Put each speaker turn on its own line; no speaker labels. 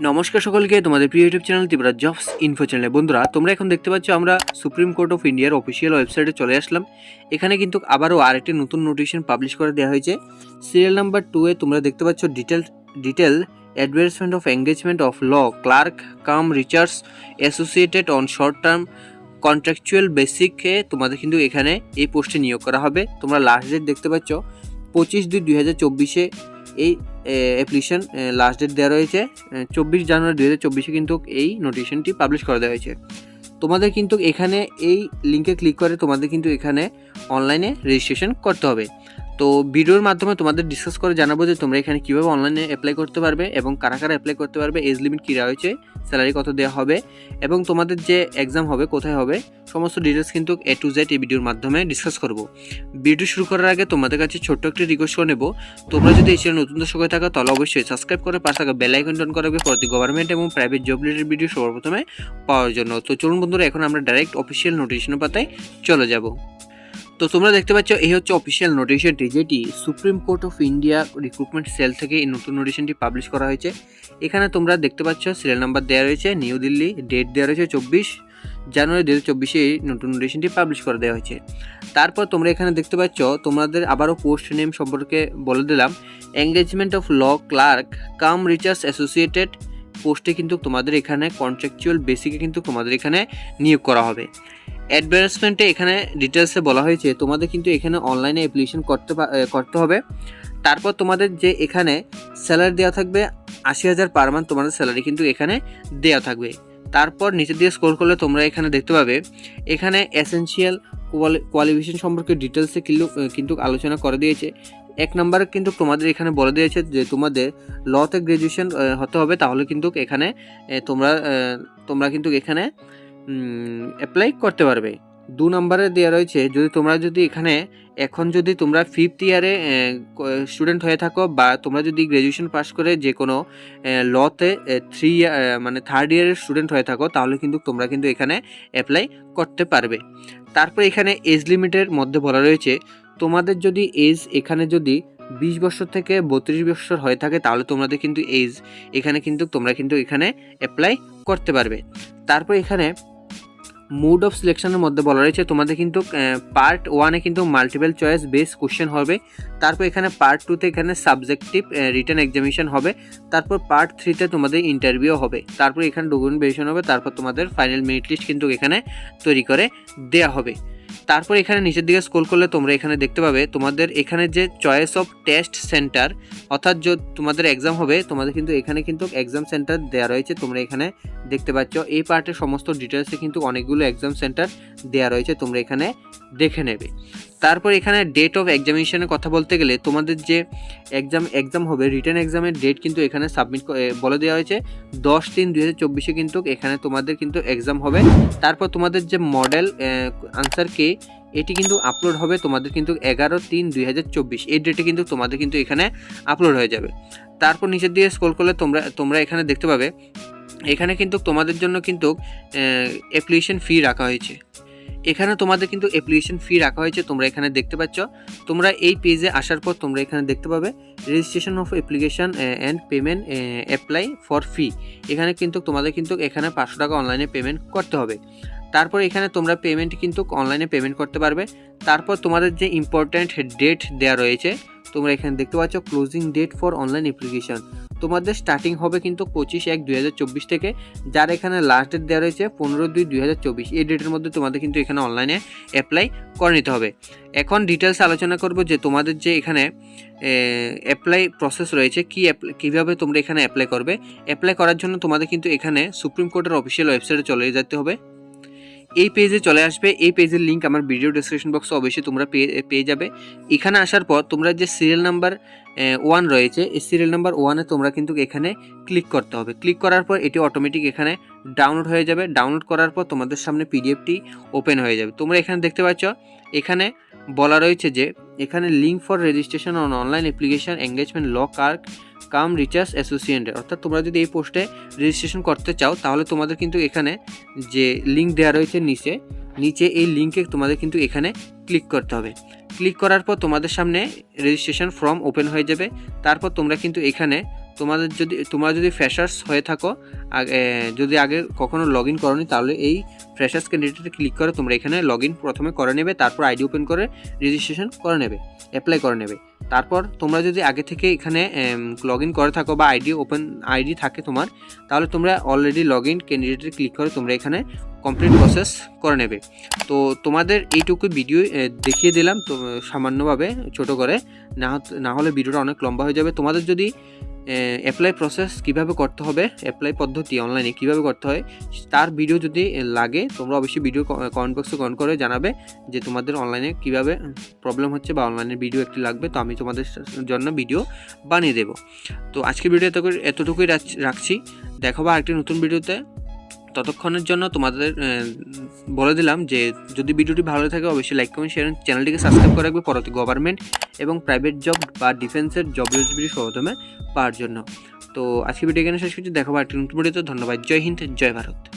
নমস্কার সকলকে, তোমাদের প্রিয় YouTube channel Tripura jobs info চ্যানেলে বন্ধুরা, তোমরা এখন দেখতে পাচ্ছ আমরা সুপ্রিম কোর্ট অফ ইন্ডিয়ার অফিসিয়াল ওয়েবসাইটে চলে আসলাম। এখানে কিন্তু আবারও আরেকটি নতুন নোটিফিকেশন পাবলিশ করে দেওয়া হয়েছে। সিরিয়াল নাম্বার টু এ তোমরা দেখতে পাচ্ছ detail detail advertisement of engagement of law clerk cum research associated on short term contractual বেসিকে তোমাদের কিন্তু এখানে এই পোস্টে নিয়োগ করা হবে। তোমরা লাস্ট ডেট দেখতে পাচ্ছ পঁচিশ দুই দুই হাজার চব্বিশে এই অ্যাপ্লিকেশন লাস্ট ডেট দেওয়া রয়েছে। চব্বিশ জানুয়ারি দু হাজার চব্বিশে কিন্তু এই নোটিফিকেশনটি পাবলিশ করা দেওয়া হয়েছে। তোমাদের কিন্তু এখানে এই লিঙ্কে ক্লিক করে তোমাদের কিন্তু এখানে অনলাইনে রেজিস্ট্রেশন করতে হবে। তো ভিডিওর মাধ্যমে তোমাদের ডিসকাস করে জানাব যে তোমরা এখানে কীভাবে অনলাইনে অ্যাপ্লাই করতে পারবে এবং কারা কারা অ্যাপ্লাই করতে পারবে এজ লিমিট কী রয়েছে স্যালারি কত দেওয়া হবে এবং তোমাদের যে এক্সাম হবে, কোথায় হবে, সমস্ত ডিটেলস কিন্তু এ টু জেড এই ভিডিওর মাধ্যমে ডিসকাস করব। ভিডিও শুরু করার আগে তোমাদের কাছে ছোট্ট একটি রিকোয়েস্ট করে নেব। তোমরা যদি এই চ্যানেল নতুন দর্শক হয়ে থাকো, তাহলে অবশ্যই সাবস্ক্রাইব করে পাশে থাকা বেল আইকন অন করা প্রতি গভর্নমেন্ট এবং প্রাইভেট জব রিলেটেড ভিডিও সর্বপ্রথমে পাওয়ার জন্য। তো চলুন বন্ধুরা, এখন আমরা ডাইরেক্ট অফিসিয়াল নোটিফিকেশন পাতায় চলে যাব। তো তোমরা দেখতে পাচ্ছ, এই হচ্ছে অফিসিয়াল নোটিফিকেশনটি যেটি supreme court of India recruitment cell থেকে এই নতুন নোটিশনটি পাবলিশ করা হয়েছে। এখানে তোমরা দেখতে পাচ্ছ সিরিয়াল নাম্বার দেওয়া রয়েছে নিউ দিল্লি ডেট দেওয়া রয়েছে চব্বিশ জানুয়ারি দু হাজার চব্বিশে এই নতুন নোটিশনটি পাবলিশ করে দেওয়া হয়েছে। তারপর তোমরা এখানে দেখতে পাচ্ছ, তোমাদের আবারও পোস্ট নেম সম্পর্কে বলে দিলাম engagement of law clerk cum research associated পোস্টে কিন্তু তোমাদের এখানে কন্ট্রাকচুয়াল বেসিকে কিন্তু তোমাদের এখানে নিয়োগ করা হবে। অ্যাডভার্টাইজমেন্টে এখানে ডিটেলসে বলা হয়েছে, তোমাদের কিন্তু এখানে অনলাইনে অ্যাপ্লিকেশন করতে করতে হবে। তারপর তোমাদের যে এখানে স্যালারি দেওয়া থাকবে, আশি হাজার পার মান্থ তোমাদের স্যালারি কিন্তু এখানে দেওয়া থাকবে। তারপর নিচের দিকে স্কোর করলে তোমরা এখানে দেখতে পাবে, এখানে এসেনশিয়াল কোয়ালিফিকেশন সম্পর্কে ডিটেলসে কিন্তু কিন্তু আলোচনা করে দিয়েছে। এক নম্বরে কিন্তু তোমাদের এখানে বলে দিয়েছে যে তোমাদের লতে গ্র্যাজুয়েশন হতে হবে, তাহলে কিন্তু এখানে তোমরা তোমরা কিন্তু এখানে অ্যাপ্লাই করতে পারবে। দু নম্বরে দেওয়া রয়েছে, যদি তোমরা যদি এখানে, এখন যদি তোমরা ফিফথ ইয়ারে স্টুডেন্ট হয়ে থাকো বা তোমরা যদি গ্র্যাজুয়েশন পাস করে যে কোনো লতে থ্রি মানে থার্ড ইয়ারের স্টুডেন্ট হয়ে থাকো, তাহলে কিন্তু তোমরা কিন্তু এখানে অ্যাপ্লাই করতে পারবে। তারপর এখানে এজ লিমিটের মধ্যে বলা রয়েছে, তোমাদের যদি এজ এখানে যদি বিশ বছর থেকে বত্রিশ বছর হয়ে থাকে, তাহলে তোমাদের কিন্তু এজ এখানে কিন্তু তোমরা কিন্তু এখানে অ্যাপ্লাই করতে পারবে। তারপর এখানে মুড অফ সিলেকশনের মধ্যে বলা রয়েছে। তোমাদের কিন্তু পার্ট ওয়ানে কিন্তু মাল্টিপল চয়েস বেস কোশ্চেন হবে। তারপর এখানে পার্ট টুতে এখানে সাবজেক্টিভ রিটার্ন এক্সামিনেশন হবে। তারপর পার্ট থ্রিতে তোমাদের ইন্টারভিউ হবে। তারপর এখানে ডকুমেন্ট ভেরিফিকেশন হবে। তারপর তোমাদের ফাইনাল মেরিট লিস্ট কিন্তু এখানে তৈরি করে দেয়া হবে। তারপর এখানে নিচের দিকে স্কোল করলে তোমরা এখানে দেখতে পাবে তোমাদের এখানে যে চয়েস অফ টেস্ট সেন্টার অর্থাৎ যে তোমাদের এক্সাম হবে, তোমাদের কিন্তু এখানে কিন্তু এক্সাম সেন্টার দেওয়া রয়েছে। তোমরা এখানে দেখতে পাচ্ছ, এই পার্টের সমস্ত ডিটেলসে কিন্তু অনেকগুলো এক্সাম সেন্টার দেওয়া রয়েছে, তোমরা এখানে দেখে নেবে। তারপর এখানে ডেট অফ এক্সামিনেশনের কথা বলতে গেলে তোমাদের যে এক্সাম এক্সাম হবে রিটার্ন এক্সামের ডেট কিন্তু এখানে সাবমিট বলে দেওয়া হয়েছে। দশ তিন দুই হাজার চব্বিশে কিন্তু এখানে তোমাদের কিন্তু এক্সাম হবে। তারপর তোমাদের যে মডেল আনসার কে, এটি কিন্তু আপলোড হবে তোমাদের কিন্তু এগারো তিন দুই হাজার চব্বিশ। এই ডেটে কিন্তু তোমাদের কিন্তু এখানে আপলোড হয়ে যাবে। তারপর নিচের দিকে স্ক্রল করলে তোমরা তোমরা এখানে দেখতে পাবে, এখানে কিন্তু তোমাদের জন্য কিন্তু অ্যাপ্লিকেশন ফি রাখা হয়েছে। এখানে তোমাদের কিন্তু অ্যাপ্লিকেশন ফি রাখা হয়েছে, তোমরা এখানে দেখতে পাচ্ছ। তোমরা এই পেজে আসার পর তোমরা এখানে দেখতে পাবে registration of application and payment apply for fee এখানে কিন্তু তোমাদের কিন্তু এখানে পাঁচশো টাকা অনলাইনে পেমেন্ট করতে হবে। তারপর এখানে তোমরা পেমেন্ট কিন্তু অনলাইনে পেমেন্ট করতে পারবে। তারপর তোমাদের যে ইম্পর্ট্যান্ট ডেট দেওয়া রয়েছে, তোমরা এখানে দেখতে পাচ্ছ closing date for online application তোমাদের স্টার্টিং হবে কিন্তু পঁচিশ এক দুই থেকে, যার এখানে লাস্ট ডেট দেওয়া রয়েছে পনেরো দুই দুই এই ডেটের মধ্যে তোমাদের কিন্তু এখানে অনলাইনে অ্যাপ্লাই করে নিতে হবে। এখন ডিটেলস আলোচনা করব যে তোমাদের যে এখানে অ্যাপ্লাই প্রসেস রয়েছে, কী কীভাবে তোমরা এখানে অ্যাপ্লাই করবে। অ্যাপ্লাই করার জন্য তোমাদের কিন্তু এখানে সুপ্রিম কোর্টের অফিসিয়াল ওয়েবসাইটে চলে যেতে হবে। এই পেজে চলে আসবে। এই পেজের লিঙ্ক আমার ভিডিও ডিসক্রিপশন বক্সে অবশ্যই তোমরা পেয়ে পেয়ে যাবে। এখানে আসার পর তোমরা যে সিরিয়াল নাম্বার ওয়ান রয়েছে, এই সিরিয়াল নাম্বার ওয়ানে তোমরা কিন্তু এখানে ক্লিক করতে হবে। ক্লিক করার পর এটি অটোমেটিক এখানে ডাউনলোড হয়ে যাবে। ডাউনলোড করার পর তোমাদের সামনে পিডিএফটি ওপেন হয়ে যাবে। তোমরা এখানে দেখতে পাচ্ছ, এখানে বলা রয়েছে যে, এখানে link for registration on online application engagement law clerk cum research associated অর্থাৎ তোমরা যদি এই পোস্টে রেজিস্ট্রেশন করতে চাও, তাহলে তোমাদের কিন্তু এখানে যে লিঙ্ক দেওয়া রয়েছে নিচে নিচে এই লিঙ্কে তোমাদের কিন্তু এখানে ক্লিক করতে হবে। ক্লিক করার পর তোমাদের সামনে রেজিস্ট্রেশন ফর্ম ওপেন হয়ে যাবে। তারপর তোমরা কিন্তু এখানে তোমাদের যদি, তোমরা যদি ফ্রেশার্স হয়ে থাকো যদি আগে কখনো লগ ইন করনি, তাহলে এই ফ্রেশার্স ক্যান্ডিডেটে ক্লিক করে তোমরা এখানে লগ ইন প্রথমে করে নেবে, তারপর আইডি ওপেন করে রেজিস্ট্রেশন করে নেবে অ্যাপ্লাই করে নেবে। তারপর তোমরা যদি আগে থেকে এখানে লগ ইন করে থাকো বা আইডি ওপেন আইডি থাকে তোমার, তাহলে তোমরা অলরেডি লগ ইন ক্যান্ডিডেটে ক্লিক করে তোমরা এখানে কমপ্লিট প্রসেস করে নেবে। তো তোমাদের এইটুকু ভিডিও দেখিয়ে দিলাম তো, সামান্যভাবে ছোট করে। না না হলে ভিডিওটা অনেক লম্বা হয়ে যাবে। তোমাদের যদি অ্যাপ্লাই প্রসেস কীভাবে করতে হবে অ্যাপ্লাই পদ্ধতি অনলাইনে কীভাবে করতে হয়, তার ভিডিও যদি লাগে, তোমরা অবশ্যই ভিডিও কমেন্ট বক্সে কমেন্ট করে জানাবে যে তোমাদের অনলাইনে কীভাবে প্রবলেম হচ্ছে বা অনলাইনে ভিডিও একটি লাগবে। তো আমি তোমাদের জন্য ভিডিও বানিয়ে দেবো। তো আজকের ভিডিও এত এতটুকুই রাখ- রাখছি। দেখাবো আরেকটি নতুন ভিডিওতে ততক্ষণের জন্য তোমাদের বলে দিলাম যে যদি ভিডিওটি ভালো থাকে, অবশ্যই লাইক কমেন্ট শেয়ার চ্যানেলটিকে সাবস্ক্রাইব করে রাখবে পরবর্তী গভর্নমেন্ট এবং প্রাইভেট জব বা ডিফেন্সের জব রেসিপিটি সহজমে পাওয়ার জন্য। তো আজকে ভিডিও এখানে শেষ করছি। দেখাবো আরেকটি নতুন ভিডিওতে ধন্যবাদ। জয় হিন্দ, জয় ভারত।